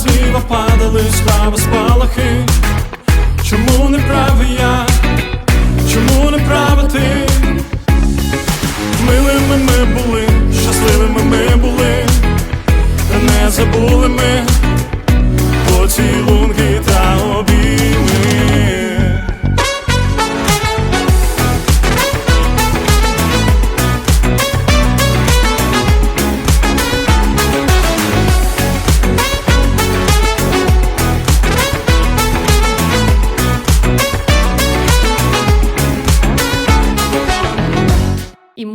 зліва падали справа спалахи. Чому не правий я? Чому не права ти? Милими ми були, щасливими ми були, та не забули ми поцілунки. y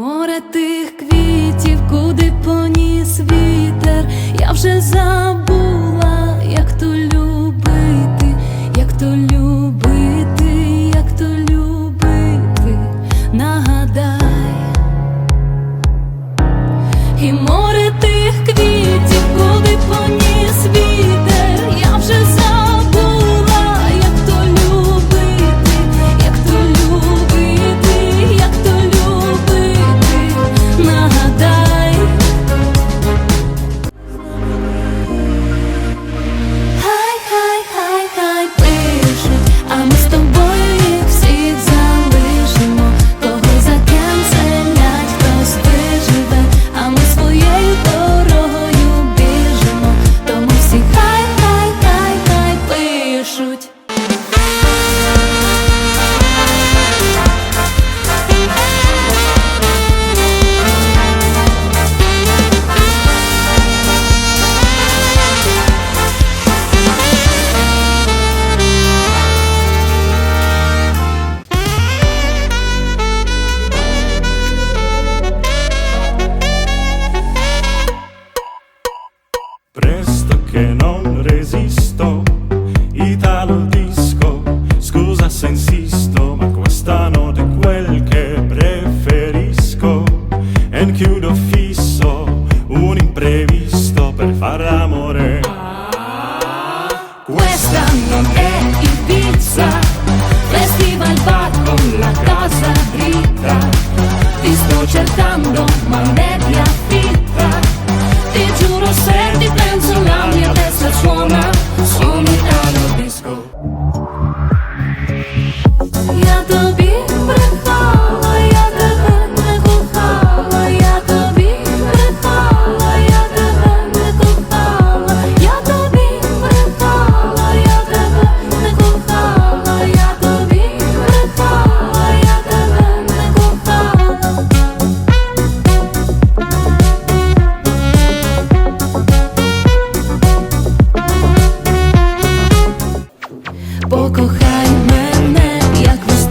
che non resisto, Italo disco, scusa se insisto, ma questa notte è quel che preferisco, e chiudo fisso un imprevisto per far amore. Questa non è Ibiza, festival va con la casa dritta, ti sto cercando ma non è Покохай мене, як в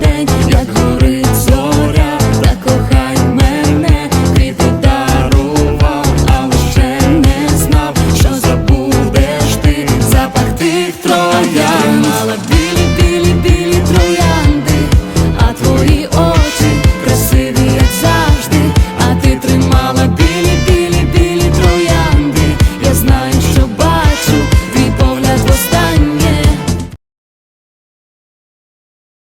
день, як горить зоря, та кохай мене, квіти дарував, а лише не знав, що забудеш ти запах тих троянд. Мала білі, білі, білі троянди, а твої очі